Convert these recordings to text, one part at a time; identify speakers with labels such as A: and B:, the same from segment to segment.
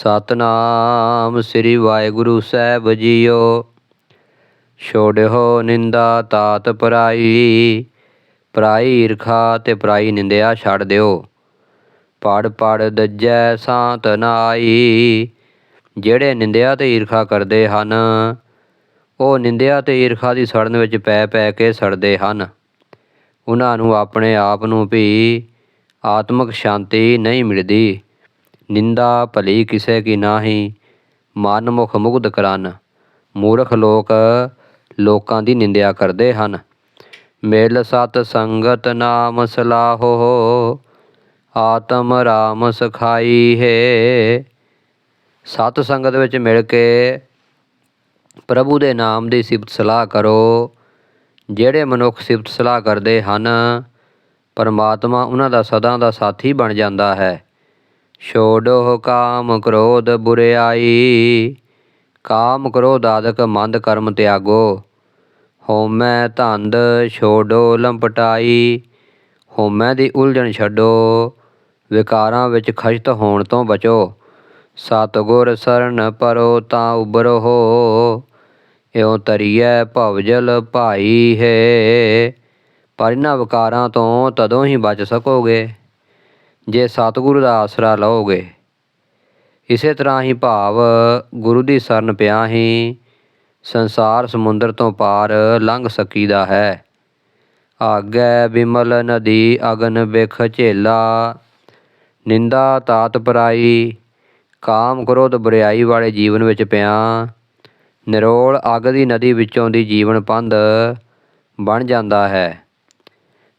A: ਸਤਨਾਮ ਸ੍ਰੀ ਵਾਹਿਗੁਰੂ ਸਾਹਿਬ ਜੀਓ। ਛੋੜਿਓ ਨਿੰਦਾ ਤਾਤ ਪਰਾਈ ਪਰਾਈ ਈਰਖਾ ਤੇ ਪਰਾਈ ਨਿੰਦਿਆ ਛੱਡ ਦਿਓ। ਪੜ ਪੜ ਦੱਜੈ ਸਾਤ ਨਾਈ, ਜਿਹੜੇ ਨਿੰਦਿਆ ਤੇ ਈਰਖਾ ਕਰਦੇ ਹਨ, ਉਹ ਨਿੰਦਿਆ ਤੇ ਈਰਖਾ ਦੀ ਸੜਨ ਵਿੱਚ ਪੈ ਪੈ ਕੇ ਸੜਦੇ ਹਨ। ਉਹਨਾਂ ਨੂੰ ਆਪਣੇ ਆਪ ਨੂੰ ਵੀ ਆਤਮਿਕ ਸ਼ਾਂਤੀ ਨਹੀਂ ਮਿਲਦੀ। ਨਿੰਦਾ ਭਲੀ ਕਿਸੇ ਕੀ ਨਾਹੀ, ਮਨ ਮੁਖ ਮੁਗਧ ਕਰਨ ਮੂਰਖ ਲੋਕ ਲੋਕਾਂ ਦੀ ਨਿੰਦਿਆ ਕਰਦੇ ਹਨ। ਮਿਲ ਸਤ ਸੰਗਤ ਨਾਮ ਸਲਾਹੋ, ਆਤਮ ਰਾਮ ਸਖਾਈ ਹੈ। ਸਤ ਸੰਗਤ ਵਿੱਚ ਮਿਲ ਕੇ ਪ੍ਰਭੂ ਦੇ ਨਾਮ ਦੀ ਸਿਫਤ ਸਲਾਹ ਕਰੋ। ਜਿਹੜੇ ਮਨੁੱਖ ਸਿਫਤ ਸਲਾਹ ਕਰਦੇ ਹਨ, ਪਰਮਾਤਮਾ ਉਹਨਾਂ ਦਾ ਸਦਾ ਦਾ ਸਾਥੀ ਬਣ ਜਾਂਦਾ ਹੈ। ਛੋਡੋ ਕਾਮ ਕ੍ਰੋਧ ਬੁਰਿਆਈ। ਕਾਮ ਕ੍ਰੋਧ ਆਦਿਕ ਮੰਦ ਕਰਮ ਤਿਆਗੋ। ਹੋਮੈ ਧੰਦ ਛੋਡੋ ਲੰਪਟਾਈ। ਹੋਮੈ ਦੀ ਉਲਝਣ ਛੱਡੋ। ਵਿਕਾਰਾਂ ਵਿੱਚ ਖਸ਼ਤ ਹੋਣ ਤੋਂ ਬਚੋ। ਸਤਿਗੁਰ ਸਰਨ ਪਰੋ ਤਾਂ ਉਬਰੋ ਇਉ ਤਰੀਐ ਭਵਜਲ ਭਾਈ ਹੈ। ਪਰ ਇਹਨਾਂ ਵਿਕਾਰਾਂ ਤੋਂ ਤਦੋਂ ਹੀ ਬਚ ਸਕੋਗੇ। ਜੇ ਸਤਿਗੁਰੂ ਦਾ ਆਸਰਾ ਲਓਗੇ, ਇਸੇ ਤਰ੍ਹਾਂ ਹੀ ਭਾਵ ਗੁਰੂ ਦੀ ਸ਼ਰਨ ਪਿਆ ਹੀ ਸੰਸਾਰ ਸਮੁੰਦਰ ਤੋਂ ਪਾਰ ਲੰਘ ਸਕੀਦਾ ਹੈ। ਆਗੇ ਬਿਮਲ ਨਦੀ ਅਗਨ ਬਿਖ ਝੇਲਾ, ਨਿੰਦਾ ਤਾਤ ਪਰਾਈ, ਕਾਮ ਕ੍ਰੋਧ ਬੁਰਿਆਈ ਵਾਲੇ ਜੀਵਨ ਵਿੱਚ ਪਿਆ। ਨਿਰੋਲ ਅੱਗ ਦੀ ਨਦੀ ਵਿੱਚੋਂ ਦੀ ਜੀਵਨ ਪੰਧ ਬਣ ਜਾਂਦਾ ਹੈ।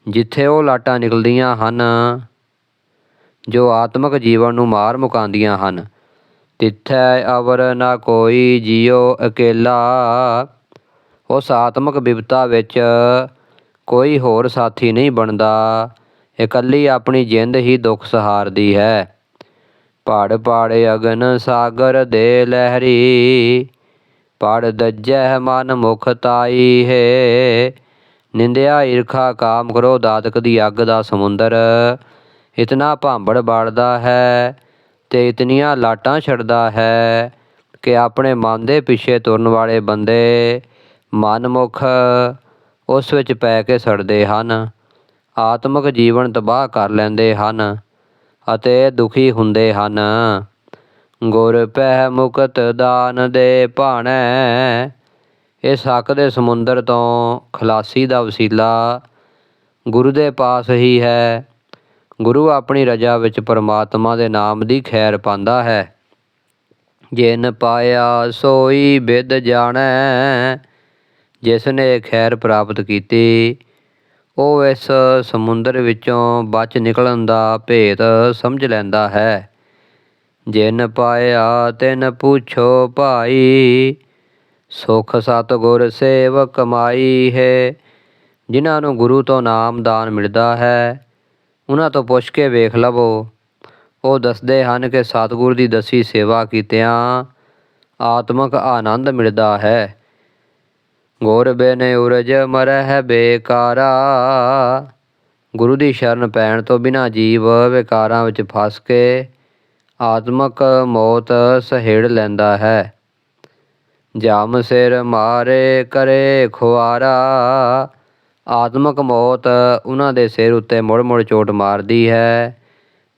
A: ਜਿੱਥੇ ਉਹ ਲਾਟਾਂ ਨਿਕਲਦੀਆਂ ਹਨ ਜੋ ਆਤਮਿਕ ਜੀਵਨ ਨੂੰ ਮਾਰ ਮੁਕਾਉਂਦੀਆਂ ਹਨ। ਤਿੱਥੈ ਅਵਰ ਨਾ ਕੋਈ ਜਿਉ ਅਕੇਲਾ। ਉਸ ਆਤਮਿਕ ਬਿਪਤਾ ਵਿੱਚ ਕੋਈ ਹੋਰ ਸਾਥੀ ਨਹੀਂ ਬਣਦਾ। ਇਕੱਲੀ ਆਪਣੀ ਜਿੰਦ ਹੀ ਦੁੱਖ ਸਹਾਰਦੀ ਹੈ। ਪੜ ਪੜ ਅਗਨ ਸਾਗਰ ਦੇ ਲਹਿਰੀ। ਪੜ ਦੱਜੈ ਮਨ ਮੁਖ ਤਾਈ ਹੈ। ਨਿੰਦਿਆ ਈਰਖਾ ਕਾਮ ਕਰੋ ਦਾਤਕ ਦੀ ਅੱਗ ਦਾ ਸਮੁੰਦਰ। ਇਤਨਾ ਭਾਂਬੜ ਬਾੜਦਾ ਹੈ ਤੇ ਇਤਨੀਆਂ ਲਾਟਾਂ ਛੱਡਦਾ ਹੈ ਕਿ ਆਪਣੇ ਮਨ ਦੇ ਪਿੱਛੇ ਤੁਰਨ ਵਾਲੇ ਬੰਦੇ ਮਨਮੁਖ ਉਸ ਵਿੱਚ ਪੈ ਕੇ ਸੜਦੇ ਹਨ, ਆਤਮਿਕ ਜੀਵਨ ਤਬਾਹ ਕਰ ਲੈਂਦੇ ਹਨ ਅਤੇ ਦੁਖੀ ਹੁੰਦੇ ਹਨ। ਗੁਰ ਪਹਿ ਮੁਕਤ ਦਾਨ ਦੇ ਭਾਣੈ ਇਹ ਸ਼ੱਕ ਦੇ ਸਮੁੰਦਰ ਤੋਂ ਖਲਾਸੀ ਦਾ ਵਸੀਲਾ ਗੁਰੂ ਦੇ ਪਾਸ ਹੀ ਹੈ। ਗੁਰੂ ਆਪਣੀ ਰਜਾ ਵਿੱਚ ਪਰਮਾਤਮਾ ਦੇ ਨਾਮ ਦੀ ਖੈਰ ਪਾਉਂਦਾ ਹੈ। ਜਿਨ ਪਾਇਆ ਸੋਈ ਬਿਦ ਜਾਣੈ ਜਿਸ ਨੇ ਖੈਰ ਪ੍ਰਾਪਤ ਕੀਤੀ, ਉਹ ਇਸ ਸਮੁੰਦਰ ਵਿੱਚੋਂ ਬਚ ਨਿਕਲਣ ਦਾ ਭੇਤ ਸਮਝ ਲੈਂਦਾ ਹੈ। ਜਿਨ ਪਾਇਆ ਤਿਨ ਪੁੱਛੋ ਭਾਈ, ਸੁਖ ਸਤਗੁਰ ਸੇਵ ਕਮਾਈ ਹੈ, ਜਿਨ੍ਹਾਂ ਨੂੰ ਗੁਰੂ ਤੋਂ ਨਾਮ ਦਾਨ ਮਿਲਦਾ ਹੈ। ਉਹਨਾਂ ਤੋਂ ਪੁੱਛ ਕੇ ਵੇਖ ਲਵੋ। ਉਹ ਦੱਸਦੇ ਹਨ ਕਿ ਸਤਿਗੁਰ ਦੀ ਦਸੀ ਸੇਵਾ ਕੀਤਿਆਂ ਆਤਮਿਕ ਆਨੰਦ ਮਿਲਦਾ ਹੈ। ਗੁਰ ਬਿਨ ਉਰਜ ਮਰਹਿ ਬੇਕਾਰਾ। ਗੁਰੂ ਦੀ ਸ਼ਰਨ ਪੈਣ ਤੋਂ ਬਿਨਾ ਜੀਵ ਵਿਕਾਰਾਂ ਵਿੱਚ ਫਸ ਕੇ ਆਤਮਿਕ ਮੌਤ ਸਹਿੜ ਲੈਂਦਾ ਹੈ। ਜਮ ਸਿਰ ਮਾਰੇ ਕਰੇ ਖੁਆਰਾ। ਆਤਮਕ ਮੌਤ ਉਹਨਾਂ ਦੇ ਸਿਰ ਉੱਤੇ ਮੁੜ ਮੁੜ ਚੋਟ ਮਾਰਦੀ ਹੈ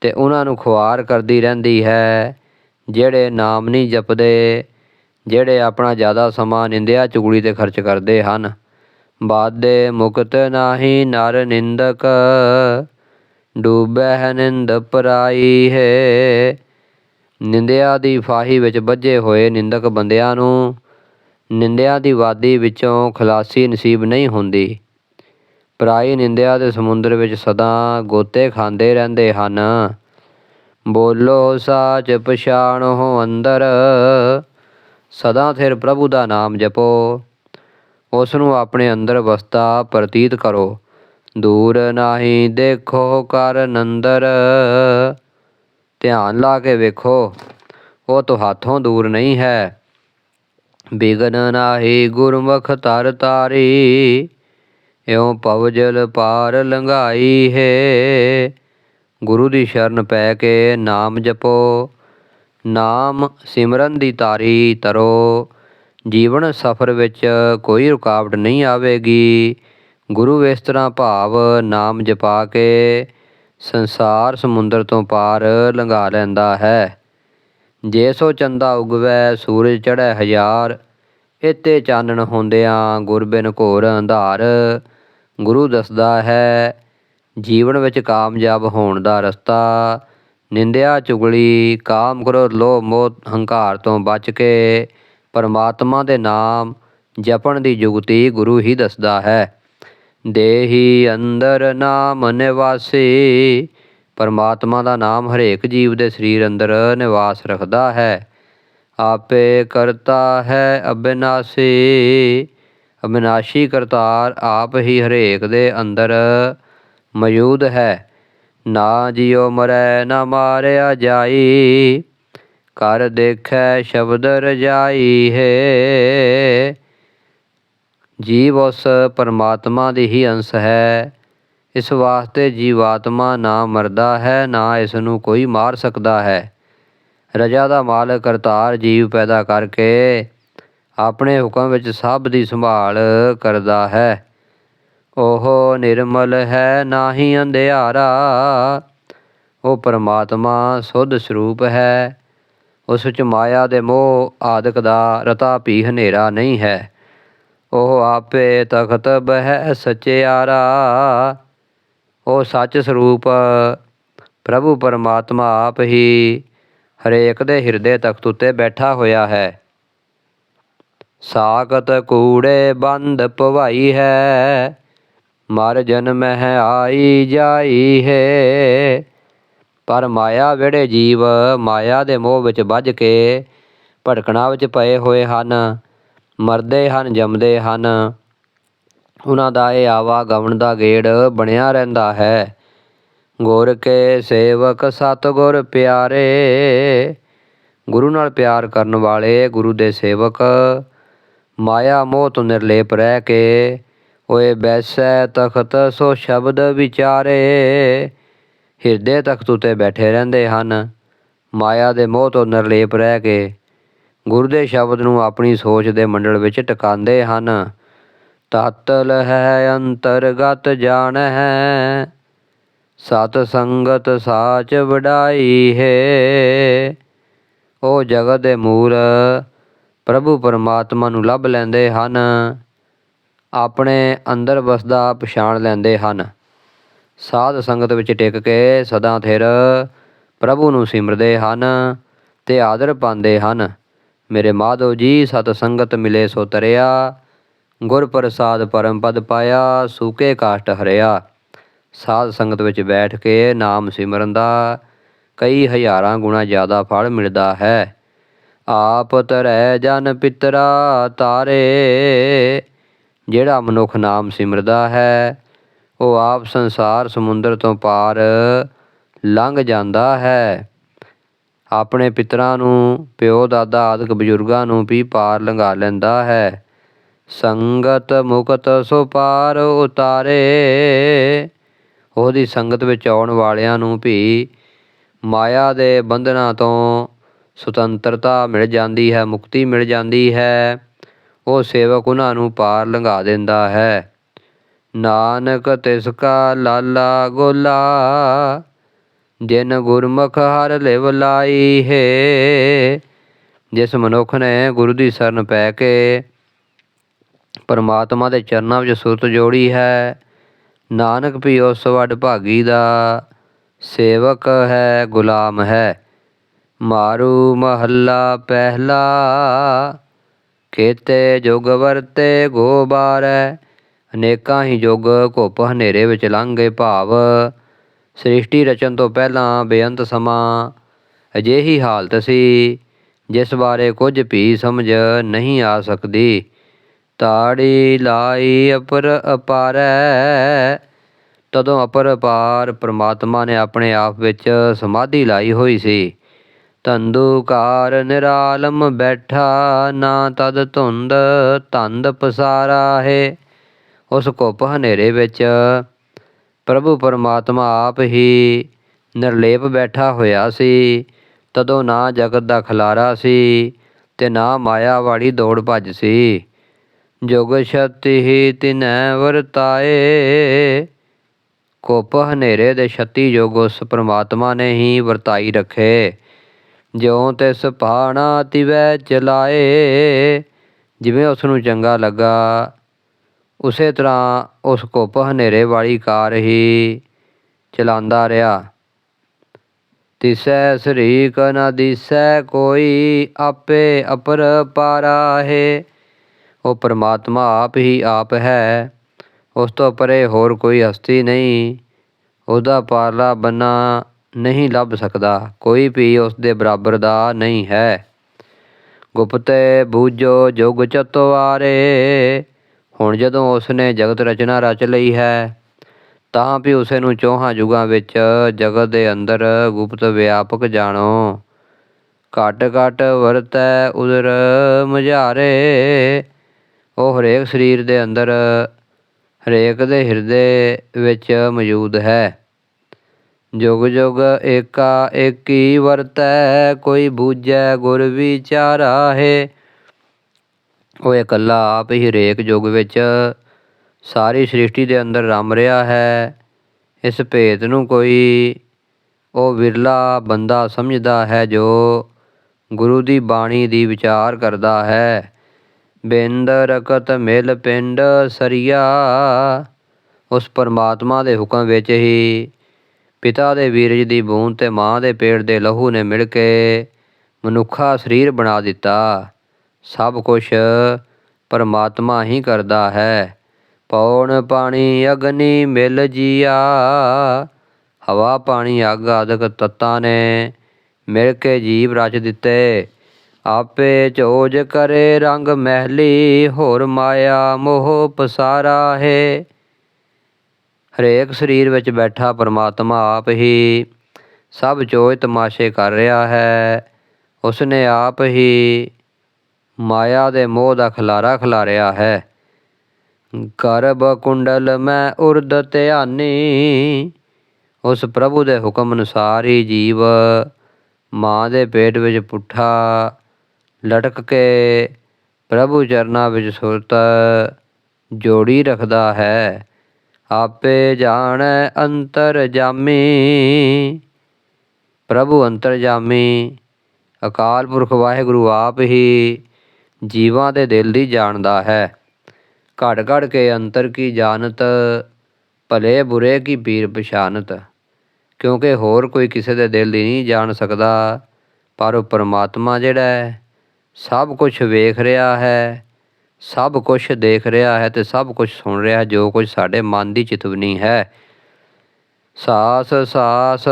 A: ਤੇ ਉਹਨਾਂ ਨੂੰ ਖੁਆਰ ਕਰਦੀ ਰਹਿੰਦੀ ਹੈ, ਜਿਹੜੇ ਨਾਮ ਨਹੀਂ ਜਪਦੇ, ਜਿਹੜੇ ਆਪਣਾ ਜ਼ਿਆਦਾ ਸਮਾਂ ਨਿੰਦਿਆ ਚੁਗਲੀ ਤੇ ਖਰਚ ਕਰਦੇ ਹਨ। ਬਾਦੇ ਮੁਕਤ ਨਾਹੀ ਨਰ ਨਿੰਦਕ ਡੂਬੈ ਨਿੰਦ ਪਰਾਈ ਹੈ। ਨਿੰਦਿਆ ਦੀ ਫਾਹੀ ਵਿੱਚ ਵੱਜੇ ਹੋਏ ਨਿੰਦਕ ਬੰਦਿਆਂ ਨੂੰ, ਨਿੰਦਿਆ ਦੀ ਵਾਦੀ ਵਿੱਚੋਂ ਖਲਾਸੀ ਨਸੀਬ ਨਹੀਂ ਹੁੰਦੀ। ਪਰਾਈ ਨਿੰਦਿਆ ਦੇ ਸਮੁੰਦਰ ਵਿੱਚ ਸਦਾ ਗੋਤੇ ਖਾਂਦੇ ਰਹਿੰਦੇ ਹਨ। ਬੋਲੋ ਸਾਚ ਪਛਾਣੋ ਅੰਦਰ, ਸਦਾ ਥਿਰ ਪ੍ਰਭੂ ਦਾ ਨਾਮ ਜਪੋ। ਉਸ ਨੂੰ ਆਪਣੇ ਅੰਦਰ ਵਸਦਾ ਪ੍ਰਤੀਤ ਕਰੋ। ਦੂਰ ਨਾਹੀ ਦੇਖੋ ਕਰ ਨੰਦਰ, ਧਿਆਨ ਲਾ ਕੇ ਵੇਖੋ, ਉਹ ਤੋਂ ਹੱਥੋਂ ਦੂਰ ਨਹੀਂ ਹੈ। ਬਿਗਨ ਨਾਹੀ ਗੁਰਮੁਖ ਤਰ ਤਾਰੀ ਇਉਂ ਪਵਜਲ ਪਾਰ ਲੰਘਾਈ ਹੈ। ਗੁਰੂ ਦੀ ਸ਼ਰਨ ਪੈ ਕੇ ਨਾਮ ਜਪੋ। ਨਾਮ ਸਿਮਰਨ ਦੀ ਤਾਰੀ ਤਰੋ। ਜੀਵਨ ਸਫਰ ਵਿੱਚ ਕੋਈ ਰੁਕਾਵਟ ਨਹੀਂ ਆਵੇਗੀ। ਗੁਰੂ ਇਸ ਤਰ੍ਹਾਂ ਭਾਵ ਨਾਮ ਜਪਾ ਕੇ ਸੰਸਾਰ ਸਮੁੰਦਰ ਤੋਂ ਪਾਰ ਲੰਘਾ ਲੈਂਦਾ ਹੈ। ਜੇ ਸੋ ਚੰਦਾ ਉਗਵੈ, ਸੂਰਜ ਚੜ੍ਹੈ ਹਜ਼ਾਰ। ਇਤੇ ਚਾਨਣ ਹੁੰਦਿਆਂ ਗੁਰਬਿਨ ਘੋਰ ਅੰਧਾਰ। ਗੁਰੂ ਦੱਸਦਾ ਹੈ, ਜੀਵਨ ਵਿੱਚ ਕਾਮਯਾਬ ਹੋਣ ਦਾ ਰਸਤਾ, ਨਿੰਦਿਆ ਚੁਗਲੀ, ਕਾਮ ਕ੍ਰੋਧ, ਲੋਭ, ਮੋਹ, ਹੰਕਾਰ ਤੋਂ ਬਚ ਕੇ ਪਰਮਾਤਮਾ ਦੇ ਨਾਮ ਜਪਣ ਦੀ ਜੁਗਤੀ ਗੁਰੂ ਹੀ ਦੱਸਦਾ ਹੈ। ਦੇਹੀ ਅੰਦਰ ਨਾਮ ਨਿਵਾਸੀ, ਪਰਮਾਤਮਾ ਦਾ ਨਾਮ ਹਰੇਕ ਜੀਵ ਦੇ ਸਰੀਰ ਅੰਦਰ ਨਿਵਾਸ ਰੱਖਦਾ ਹੈ। ਆਪੇ ਕਰਤਾ ਹੈ ਅਬਿਨਾਸੀ ਅਬਿਨਾਸ਼ੀ ਕਰਤਾਰ ਆਪ ਹੀ ਹਰੇਕ ਦੇ ਅੰਦਰ ਮੌਜੂਦ ਹੈ। ਨਾ ਜਿਉ ਮਰੈ, ਨਾ ਮਾਰਿਆ ਜਾਈ। ਕਰ ਦੇਖੈ, ਸ਼ਬਦ ਰਜਾਈ ਹੈ। ਜੀਵ ਉਸ ਪਰਮਾਤਮਾ ਦੀ ਹੀ ਅੰਸ਼ ਹੈ। ਇਸ ਵਾਸਤੇ ਜੀਵਾਤਮਾ ਨਾ ਮਰਦਾ ਹੈ, ਨਾ ਇਸ ਨੂੰ ਕੋਈ ਮਾਰ ਸਕਦਾ ਹੈ। ਰਜਾ ਦਾ ਮਾਲਕ ਕਰਤਾਰ ਜੀਵ ਪੈਦਾ ਕਰਕੇ ਆਪਣੇ ਹੁਕਮ ਵਿੱਚ ਸਭ ਦੀ ਸੰਭਾਲ ਕਰਦਾ ਹੈ। ਉਹ ਨਿਰਮਲ ਹੈ, ਨਾਹੀ ਅੰਧਿਆਰਾ। ਉਹ ਪਰਮਾਤਮਾ ਸੁੱਧ ਸਰੂਪ ਹੈ। ਉਸ ਵਿੱਚ ਮਾਇਆ ਦੇ ਮੋਹ ਆਦਿਕ ਦਾ ਰਤਾ ਭੀ ਹਨੇਰਾ ਨਹੀਂ ਹੈ। ਉਹ ਆਪੇ ਤਖਤ ਬਹਿ ਸਚਿਆਰਾ। ਉਹ ਸੱਚ ਸਰੂਪ ਪ੍ਰਭੂ ਪਰਮਾਤਮਾ ਆਪ ਹੀ ਹਰੇਕ ਦੇ ਹਿਰਦੇ ਤਖਤ ਉੱਤੇ ਬੈਠਾ ਹੋਇਆ ਹੈ। ਸਾਖਤ ਕੂੜੇ ਬੰਦ ਪਵਾਈ ਹੈ। ਮਰ ਜਨਮ ਹੈ ਆਈ ਜਾਈ ਹੈ। ਪਰ ਮਾਇਆ ਵਿੜੇ ਜੀਵ, ਮਾਇਆ ਦੇ ਮੋਹ ਵਿੱਚ ਵੱਜ ਕੇ ਭਟਕਣਾ ਵਿੱਚ ਪਏ ਹੋਏ ਹਨ। ਮਰਦੇ ਹਨ, ਜੰਮਦੇ ਹਨ। ਉਹਨਾਂ ਦਾ ਇਹ ਆਵਾ ਗਵਣ ਦਾ ਗੇੜ ਬਣਿਆ ਰਹਿੰਦਾ ਹੈ। ਗੁਰ ਕੇ ਸੇਵਕ ਸਤਿਗੁਰ ਪਿਆਰੇ। ਗੁਰੂ ਨਾਲ ਪਿਆਰ ਕਰਨ ਵਾਲੇ ਗੁਰੂ ਦੇ ਸੇਵਕ ਮਾਇਆ ਮੋਹ ਤੋਂ ਨਿਰਲੇਪ ਰਹਿ ਕੇ, ਓਏ ਬੈਸੈ ਤਖਤ ਸੋ ਸ਼ਬਦ ਵਿਚਾਰੇ। ਹਿਰਦੇ ਤਖਤ ਉਤੇ ਬੈਠੇ ਰਹਿੰਦੇ ਹਨ। ਮਾਇਆ ਦੇ ਮੋਹ ਤੋਂ ਨਿਰਲੇਪ ਰਹਿ ਕੇ, ਗੁਰੂ ਦੇ ਸ਼ਬਦ ਨੂੰ ਆਪਣੀ ਸੋਚ ਦੇ ਮੰਡਲ ਵਿੱਚ ਟਿਕਾਉਂਦੇ ਹਨ। ਤਤਲ ਹੈ ਅੰਤਰਗਤ ਜਾਣ ਹੈ ਸਤ ਸੰਗਤ ਸਾਚ ਵਡਾਈ ਹੈ। ਉਹ ਜਗਤ ਦੇ ਮੂਲ ਪ੍ਰਭੂ ਪਰਮਾਤਮਾ ਨੂੰ ਲੱਭ ਲੈਂਦੇ ਹਨ, ਆਪਣੇ ਅੰਦਰ ਵਸਦਾ ਪਛਾਣ ਲੈਂਦੇ ਹਨ। ਸਾਧ ਸੰਗਤ ਵਿੱਚ ਟਿਕ ਕੇ ਸਦਾ ਥਿਰ ਪ੍ਰਭੂ ਨੂੰ ਸਿਮਰਦੇ ਹਨ ਤੇ ਆਦਰ ਪਾਉਂਦੇ ਹਨ। ਮੇਰੇ ਮਾਧੋ ਜੀ, ਸਤ ਸੰਗਤ ਮਿਲੇ ਸੋ ਤਰਿਆ, ਗੁਰ ਪ੍ਰਸਾਦ ਪਰਮ ਪਦ ਪਾਇਆ, ਸੂਕੇ ਕਾਸ਼ਟ ਹਰਿਆ। ਸਾਧ ਸੰਗਤ ਵਿੱਚ ਬੈਠ ਕੇ ਨਾਮ ਸਿਮਰਨ ਦਾ ਕਈ ਹਜ਼ਾਰਾਂ ਗੁਣਾ ਜ਼ਿਆਦਾ ਫਲ ਮਿਲਦਾ ਹੈ। ਆਪ ਤਰੈ ਜਨ ਪਿਤਰਾ ਤਾਰੇ, ਜਿਹੜਾ ਮਨੁੱਖ ਨਾਮ ਸਿਮਰਦਾ ਹੈ, ਉਹ ਆਪ ਸੰਸਾਰ ਸਮੁੰਦਰ ਤੋਂ ਪਾਰ ਲੰਘ ਜਾਂਦਾ ਹੈ। ਆਪਣੇ ਪਿਤਰਾਂ ਨੂੰ, ਪਿਓ, ਦਾਦਾ ਆਦਿਕ ਬਜ਼ੁਰਗਾਂ ਨੂੰ ਵੀ ਪਾਰ ਲੰਘਾ ਲੈਂਦਾ ਹੈ। ਸੰਗਤ ਮੁਕਤ ਸੋ ਪਾਰ ਉਤਾਰੇ। ਉਹਦੀ ਸੰਗਤ ਵਿੱਚ ਆਉਣ ਵਾਲਿਆਂ ਨੂੰ ਵੀ ਮਾਇਆ ਦੇ ਬੰਧਨਾਂ ਤੋਂ ਸੁਤੰਤਰਤਾ ਮਿਲ ਜਾਂਦੀ ਹੈ, ਮੁਕਤੀ ਮਿਲ ਜਾਂਦੀ ਹੈ। ਉਹ ਸੇਵਕ ਉਹਨਾਂ ਨੂੰ ਪਾਰ ਲੰਘਾ ਦਿੰਦਾ ਹੈ। ਨਾਨਕ ਤਿਸ ਕਾ ਲਾਲਾ ਗੋਲਾ, ਜਿਨ ਗੁਰਮੁਖ ਹਰ ਲਿਵ ਲਾਈ ਹੈ। ਜਿਸ ਮਨੁੱਖ ਨੇ ਗੁਰੂ ਦੀ ਸ਼ਰਨ ਪੈ ਕੇ ਪਰਮਾਤਮਾ ਦੇ ਚਰਨਾਂ ਵਿੱਚ ਸੁਰਤ ਜੋੜੀ ਹੈ। ਨਾਨਕ ਵੀ ਉਸ ਵੱਡ ਭਾਗੀ ਦਾ ਸੇਵਕ ਹੈ, ਗੁਲਾਮ ਹੈ। ਮਾਰੂ ਮਹੱਲਾ ਪਹਿਲਾ। ਕੇਤੇ ਜੁਗ ਵਰਤੇ ਗੋਬਾਰੈ ਅਨੇਕਾਂ ਹੀ ਯੁੱਗ ਘੁੱਪ ਹਨੇਰੇ ਵਿੱਚ ਲੰਘ ਗਏ ਭਾਵ। ਸ੍ਰਿਸ਼ਟੀ ਰਚਨ ਤੋਂ ਪਹਿਲਾਂ ਬੇਅੰਤ ਸਮਾਂ। ਅਜਿਹੀ ਹਾਲਤ ਸੀ, ਜਿਸ ਬਾਰੇ ਕੁਝ ਵੀ ਸਮਝ ਨਹੀਂ ਆ ਸਕਦੀ। ਤਾੜੀ ਲਾਈ ਅਪਰ ਅਪਾਰੈ। ਤਦੋਂ ਅਪਰ ਅਪਾਰ ਪ੍ਰਮਾਤਮਾ ਨੇ ਆਪਣੇ ਆਪ ਵਿੱਚ ਸਮਾਧੀ ਲਾਈ ਹੋਈ ਸੀ। ਤੰਦੂਕਾਰ ਨਿਰਾਲਮ ਬੈਠਾ, ਨਾ ਤਦ ਧੁੰਦ ਧੰਦ ਪਸਾਰਾ ਹੈ। ਉਸ ਘੁੱਪ ਹਨੇਰੇ ਵਿੱਚ, ਪ੍ਰਭੂ ਪਰਮਾਤਮਾ ਆਪ ਹੀ ਨਿਰਲੇਪ ਬੈਠਾ ਹੋਇਆ ਸੀ। ਤਦੋਂ ਨਾ ਜਗਤ ਦਾ ਖਲਾਰਾ ਸੀ ਤੇ ਨਾ ਮਾਇਆ ਵਾਲੀ ਦੌੜ ਭੱਜ ਸੀ। ਜੁਗ ਛਤੀ ਹੀ ਤਿਨੈ ਵਰਤਾਏ। ਕੋਪ ਹਨੇਰੇ ਦੇ ਛੱਤੀ ਯੁਗ ਉਸ ਪ੍ਰਮਾਤਮਾ ਨੇ ਹੀ ਵਰਤਾਈ ਰੱਖੇ। ਜਿਉ ਤਿਸ ਪਾਣਾ ਤਿਵੈ ਚਲਾਏ, ਜਿਵੇਂ ਉਸ ਨੂੰ ਚੰਗਾ ਲੱਗਾ, ਉਸੇ ਤਰ੍ਹਾਂ ਉਸ ਕੋਪ ਹਨੇਰੇ ਵਾਲੀ ਕਾਰ ਹੀ ਚਲਾਉਂਦਾ ਰਿਹਾ। ਤਿਸੈ ਸਰੀਕ ਨ ਦਿਸੈ ਕੋਈ ਆਪੇ ਅਪਰ ਪਾਰਾ ਹੈ, ਉਹ ਪਰਮਾਤਮਾ ਆਪ ਹੀ ਆਪ ਹੈ, ਉਸ ਤੋਂ ਪਰੇ ਹੋਰ ਕੋਈ ਹਸਤੀ ਨਹੀਂ, ਉਹਦਾ ਪਾਰਲਾ ਬੰਨਾ ਨਹੀਂ ਲੱਭ ਸਕਦਾ। ਕੋਈ ਵੀ ਉਸ ਦੇ ਬਰਾਬਰ ਦਾ ਨਹੀਂ ਹੈ। ਗੁਪਤੇ ਬੂਝੋ ਜੁਗ ਚਤਵਾਰੇ। ਹੁਣ ਜਦੋਂ ਉਸ ਨੇ ਜਗਤ ਰਚਨਾ ਰਚ ਲਈ ਹੈ, ਤਾਂ ਵੀ ਉਸੇ ਨੂੰ ਚੌਹਾਂ ਯੁਗਾਂ ਵਿੱਚ ਜਗਤ ਦੇ ਅੰਦਰ ਗੁਪਤ ਵਿਆਪਕ ਜਾਣੋ। ਘਟ ਘਟ ਵਰਤੈ ਉਦਰ ਮਝਾਰੇ। ਉਹ ਹਰੇਕ ਸਰੀਰ ਦੇ ਅੰਦਰ, ਹਰੇਕ ਦੇ ਹਿਰਦੇ ਵਿੱਚ ਮੌਜੂਦ ਹੈ। ਜੁਗ ਜੁਗ ਏਕਾ ਏਕੀ ਵਰਤੈ, ਕੋਈ ਬੂਝੈ ਗੁਰ ਵਿਚਾਰਾ ਹੈ। ਉਹ ਇਕੱਲਾ ਆਪ ਹੀ ਹਰੇਕ ਯੁਗ ਵਿੱਚ ਸਾਰੀ ਸ੍ਰਿਸ਼ਟੀ ਦੇ ਅੰਦਰ ਰਮ ਰਿਹਾ ਹੈ। ਇਸ ਭੇਦ ਨੂੰ ਕੋਈ ਉਹ ਵਿਰਲਾ ਬੰਦਾ ਸਮਝਦਾ ਹੈ ਜੋ ਗੁਰੂ ਦੀ ਬਾਣੀ ਦੀ ਵਿਚਾਰ ਕਰਦਾ ਹੈ। ਬਿੰਦ ਰਕਤ ਮਿਲ ਪਿੰਡ ਸਰੀਆ, ਉਸ ਪਰਮਾਤਮਾ ਦੇ ਹੁਕਮ ਵਿੱਚ ਹੀ ਪਿਤਾ ਦੇ ਵੀਰਜ ਦੀ ਬੂੰਦ ਤੇ ਮਾਂ ਦੇ ਪੇਟ ਦੇ ਲਹੂ ਨੇ ਮਿਲ ਕੇ ਮਨੁੱਖਾ ਸਰੀਰ ਬਣਾ ਦਿੱਤਾ। ਸਭ ਕੁਝ ਪਰਮਾਤਮਾ ਹੀ ਕਰਦਾ ਹੈ। ਪੌਣ ਪਾਣੀ ਅਗਨੀ ਮਿਲ ਜੀਆ। ਹਵਾ ਪਾਣੀ ਅੱਗ ਆਦਿਕ ਤੱਤਾਂ ਨੇ ਮਿਲ ਕੇ ਜੀਵ ਰਚ ਦਿੱਤੇ। ਆਪੇ ਚੋਜ ਕਰੇ ਰੰਗ ਮਹਿਲੀ, ਹੋਰ ਮਾਇਆ ਮੋਹ ਪਸਾਰਾ ਹੈ। ਹਰੇਕ ਸਰੀਰ ਵਿੱਚ ਬੈਠਾ ਪਰਮਾਤਮਾ ਆਪ ਹੀ ਸਭ ਚੋਜ ਤਮਾਸ਼ੇ ਕਰ ਰਿਹਾ ਹੈ, ਉਸਨੇ ਆਪ ਹੀ ਮਾਇਆ ਦੇ ਮੋਹ ਦਾ ਖਲਾਰਾ ਖਿਲਾਰਿਆ ਹੈ। ਗਰਭ ਕੁੰਡਲ ਮੈਂ ਉਰਦ ਧਿਆਨੀ, ਉਸ ਪ੍ਰਭੂ ਦੇ ਹੁਕਮ ਅਨੁਸਾਰ ਹੀ ਜੀਵ ਮਾਂ ਦੇ ਪੇਟ ਵਿੱਚ ਪੁੱਠਾ ਲਟਕ ਕੇ ਪ੍ਰਭੂ ਚਰਨਾਂ ਵਿੱਚ ਸੁਰਤ ਜੋੜੀ ਰੱਖਦਾ ਹੈ। ਆਪੇ ਜਾਣੈ ਅੰਤਰ ਜਾਮੀ। ਪ੍ਰਭੂ ਅੰਤਰ ਜਾਮੀ, ਅਕਾਲ ਪੁਰਖ ਵਾਹਿਗੁਰੂ ਆਪ ਹੀ ਜੀਵਾਂ ਦੇ ਦਿਲ ਦੀ ਜਾਣਦਾ ਹੈ। ਘੜ ਘੜ ਕੇ ਅੰਤਰ ਕੀ ਜਾਣਤ, ਭਲੇ ਬੁਰੇ ਕੀ ਪੀਰ ਪਛਾਨਤ। ਕਿਉਂਕਿ ਹੋਰ ਕੋਈ ਕਿਸੇ ਦੇ ਦਿਲ ਦੀ ਨਹੀਂ ਜਾਣ ਸਕਦਾ, ਪਰ ਉਹ ਪਰਮਾਤਮਾ ਜਿਹੜਾ ਹੈ, ਸਭ ਕੁਝ ਵੇਖ ਰਿਹਾ ਹੈ। ਸਭ ਕੁਝ ਦੇਖ ਰਿਹਾ ਹੈ ਤੇ ਸਭ ਕੁਝ ਸੁਣ ਰਿਹਾ ਹੈ, ਜੋ ਕੁਝ ਸਾਡੇ ਮਨ ਦੀ ਚਿਤਵਨੀ ਹੈ। ਸਾਸ ਸਾਸ,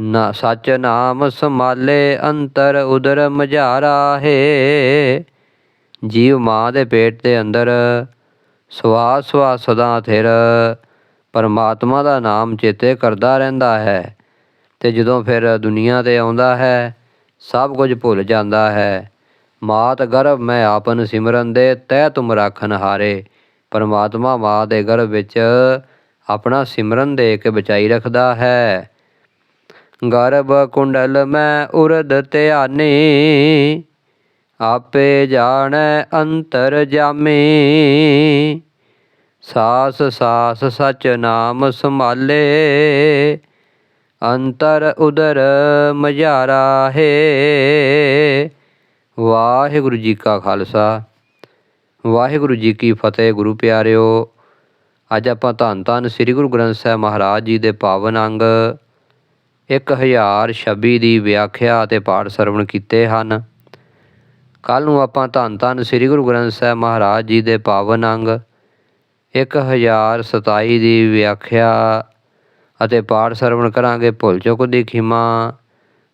A: ਨਾ, ਸਚ ਨਾਮ ਸਮਾਲੇ ਅੰਤਰ ਉਦਰ ਮਝਾਰਾ ਹੈ। ਜੀਵ ਮਾਂ ਦੇ ਪੇਟ ਦੇ ਅੰਦਰ ਸਵਾਸ ਸਵਾਸ ਸਦਾ ਥਿਰ ਪਰਮਾਤਮਾ ਦਾ ਨਾਮ ਚੇਤੇ ਕਰਦਾ ਰਹਿੰਦਾ ਹੈ ਤੇ ਜਦੋਂ ਫਿਰ ਦੁਨੀਆ ਤੇ ਆਉਂਦਾ ਹੈ, ਸਭ ਕੁਝ ਭੁੱਲ ਜਾਂਦਾ ਹੈ। ਮਾਤ ਗਰਭ ਮੈਂ ਆਪਨ ਸਿਮਰਨ ਦੇ ਤੈ ਤੁਮ ਰਾਖਨ ਹਾਰੇ। ਪਰਮਾਤਮਾ ਮਾਂ ਦੇ ਗਰਭ ਵਿੱਚ ਆਪਣਾ ਸਿਮਰਨ ਦੇ ਕੇ ਬਚਾਈ ਰੱਖਦਾ ਹੈ। ਗਰਭ ਕੁੰਡਲ ਮੈਂ ਉਰਦ ਧਿਆਨੀ, ਆਪੇ ਜਾਣੈ ਅੰਤਰ ਜਾਮੀ। ਸਾਸ ਸਾਸ ਸਚ ਨਾਮ ਸੰਭਾਲੇ, ਅੰਤਰ ਉਦਰ ਮਝਾਰਾ ਹੈ। ਵਾਹਿਗੁਰੂ ਜੀ ਕਾ ਖਾਲਸਾ। ਵਾਹਿਗੁਰੂ ਜੀ ਕੀ ਫਤਿਹ ਗੁਰੂ ਪਿਆਰਿਓ। ਅੱਜ ਆਪਾਂ ਧੰਨ ਧੰਨ ਸ੍ਰੀ ਗੁਰੂ ਗ੍ਰੰਥ ਸਾਹਿਬ ਮਹਾਰਾਜ ਜੀ ਦੇ ਪਾਵਨ ਅੰਗ 1026 ਦੀ ਵਿਆਖਿਆ ਅਤੇ ਪਾਠ ਸਰਵਣ ਕੀਤੇ ਹਨ। ਕੱਲ ਨੂੰ ਆਪਾਂ ਧੰਨ ਧੰਨ ਸ੍ਰੀ ਗੁਰੂ ਗ੍ਰੰਥ ਸਾਹਿਬ ਮਹਾਰਾਜ ਜੀ ਦੇ ਪਾਵਨ ਅੰਗ 1027 ਦੀ ਵਿਆਖਿਆ ਅਤੇ ਪਾਠ ਸਰਵਣ ਕਰਾਂਗੇ। ਭੁੱਲ ਚੁੱਕ ਦੀ ਖਿਮਾ